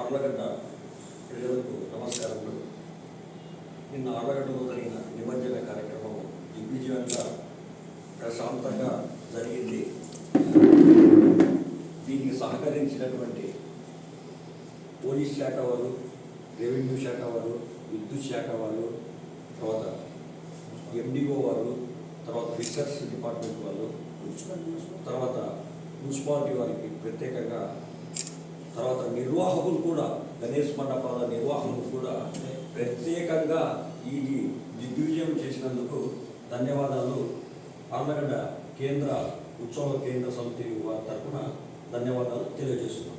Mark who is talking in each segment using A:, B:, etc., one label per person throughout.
A: ఆర్లగడ్డ ప్రజలకు నమస్కారములు నిన్న ఆర్లగడ్డలో జరిగిన నిమజ్జన కార్యక్రమం దిగ్విజయంగా ప్రశాంతంగా జరిగింది. దీనికి సహకరించినటువంటి పోలీస్ శాఖ వారు రెవెన్యూ శాఖ వారు విద్యుత్ శాఖ వారు తర్వాత ఎండిఓ వారు తర్వాత ఫిషర్స్ డిపార్ట్మెంట్ వాళ్ళు తర్వాత మున్సిపాలిటీ వారికి ప్రత్యేకంగా తర్వాత నిర్వాహకులు కూడా గణేష్ మండపాల నిర్వాహకులు కూడా ప్రత్యేకంగా ఈ దిగ్విజయం చేసినందుకు ధన్యవాదాలు. ఆర్లగడ్డ కేంద్ర ఉత్సవ కేంద్ర సమితి వారి తరఫున ధన్యవాదాలు తెలియజేస్తున్నాం.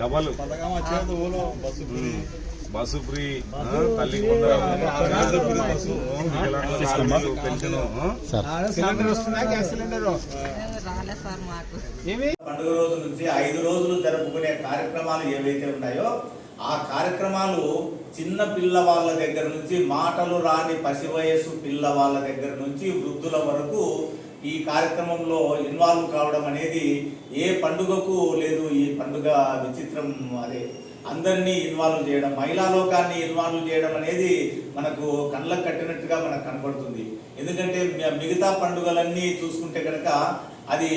B: డబల్. Bus free. తల్లి కొందరు పెన్షన్.
C: సిలిండర్ వస్తుందా? Gas cylinder?
D: రాలే సార్ మాకు.
C: ఏమి?
E: పండుగ రోజు నుంచి ఐదు రోజులు జరుపుకునే కార్యక్రమాలు ఏవైతే ఉన్నాయో ఆ కార్యక్రమాలు చిన్న పిల్లవాళ్ళ దగ్గర నుంచి మాటలు రాని పసి వయసు పిల్లవాళ్ళ దగ్గర నుంచి వృద్ధుల వరకు ఈ కార్యక్రమంలో ఇన్వాల్వ్ కావడం అనేది ఏ పండుగకు లేదు ఈ పండుగ విచిత్రం అదే. అందరినీ ఇన్వాల్వ్ చేయడం మహిళా లోకాన్ని ఇన్వాల్వ్ చేయడం అనేది మనకు కళ్ళకు కట్టినట్టుగా మనకు కనపడుతుంది ఎందుకంటే మిగతా పండుగలన్నీ చూసుకుంటే కనుక అది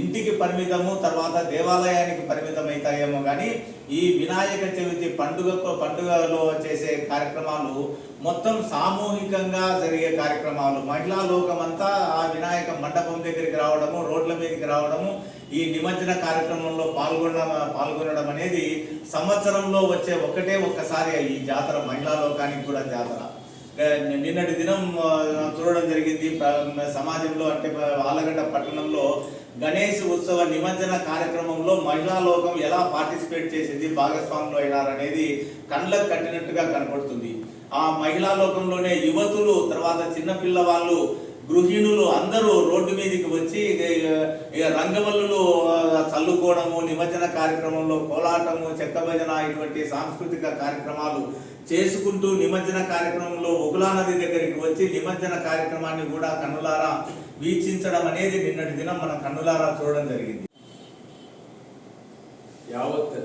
E: ఇంటికి పరిమితము తర్వాత దేవాలయానికి పరిమితం అవుతాయేమో కానీ ఈ వినాయక చవితి పండుగ పండుగలో చేసే కార్యక్రమాలు మొత్తం సామూహికంగా జరిగే కార్యక్రమాలు. మహిళా లోకమంతా ఆ వినాయక మండపం దగ్గరికి రావడము రోడ్ల మీదకి రావడము ఈ నిమజ్జన కార్యక్రమంలో పాల్గొనడం పాల్గొనడం అనేది సంవత్సరంలో వచ్చే ఒకటే ఒక్కసారి ఈ జాతర మహిళా లోకానికి కూడా జాతర. నిన్నటి దినం చూడడం జరిగింది సమాజంలో అంటే ఆలగడ్డ పట్టణంలో గణేష్ ఉత్సవ నిమజ్జన కార్యక్రమంలో మహిళా లోకం ఎలా పార్టిసిపేట్ చేసింది భాగస్వాములు అయినారనేది కళ్ళకు కట్టినట్టుగా కనపడుతుంది. ఆ మహిళా లోకంలోనే యువతులు తర్వాత చిన్నపిల్ల వాళ్ళు గృహిణులు అందరూ రోడ్డు మీదకి వచ్చి ఇక ఇక రంగవల్లులు చల్లుకోవడము నిమజ్జన కార్యక్రమంలో కోలాటము చెక్క భజన ఇటువంటి సాంస్కృతిక కార్యక్రమాలు చేసుకుంటూ నిమజ్జన కార్యక్రమంలో ఉగులా నది దగ్గరికి వచ్చి నిమజ్జన కార్యక్రమాన్ని కూడా కన్నులారా వీక్షించడం అనేది నిన్నటి దినం మన కన్నులారా చూడడం జరిగింది.
F: యావత్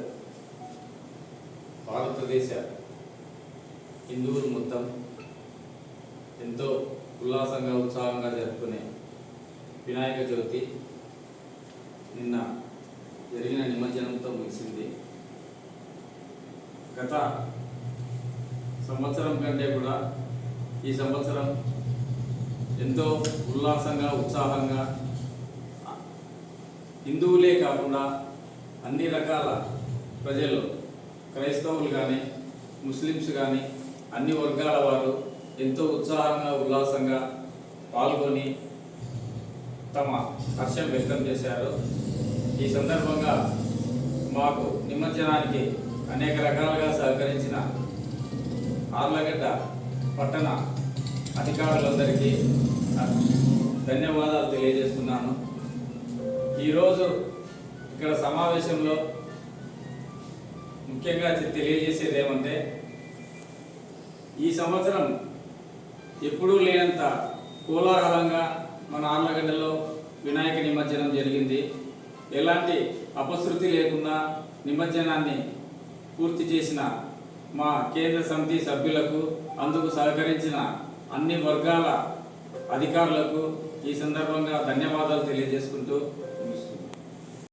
F: భారతదేశ హిందువులు మొత్తం ఎంతో ఉల్లాసంగా ఉత్సాహంగా జరుపుకునే వినాయక చవితి నిన్న జరిగిన నిమజ్జనంతో ముగిసింది. గత సంవత్సరం కంటే కూడా ఈ సంవత్సరం ఎంతో ఉల్లాసంగా ఉత్సాహంగా హిందువులే కాకుండా అన్ని రకాల ప్రజలు క్రైస్తవులు కానీ ముస్లిమ్స్ కానీ అన్ని వర్గాల వారు ఎంతో ఉత్సాహంగా ఉల్లాసంగా పాల్గొని తమ హర్షం వ్యక్తం చేశారు. ఈ సందర్భంగా మాకు నిమజ్జనానికి అనేక రకాలుగా సహకరించిన ఆర్లగడ్డ పట్టణ అధికారులందరికీ ధన్యవాదాలు తెలియజేస్తున్నాను. ఈరోజు ఇక్కడ సమావేశంలో ముఖ్యంగా తెలియజేసేది ఏమంటే ఈ సంవత్సరం ఎప్పుడూ లేనంత కోలాహలంగా మన ఆర్లగడ్డలో వినాయక నిమజ్జనం జరిగింది. ఎలాంటి అపశృతి లేకుండా నిమజ్జనాన్ని పూర్తి చేసిన మా కేంద్ర సమితి సభ్యులకు అందుకు సహకరించిన అన్ని వర్గాల అధికారులకు ఈ సందర్భంగా ధన్యవాదాలు తెలియజేసుకుంటూ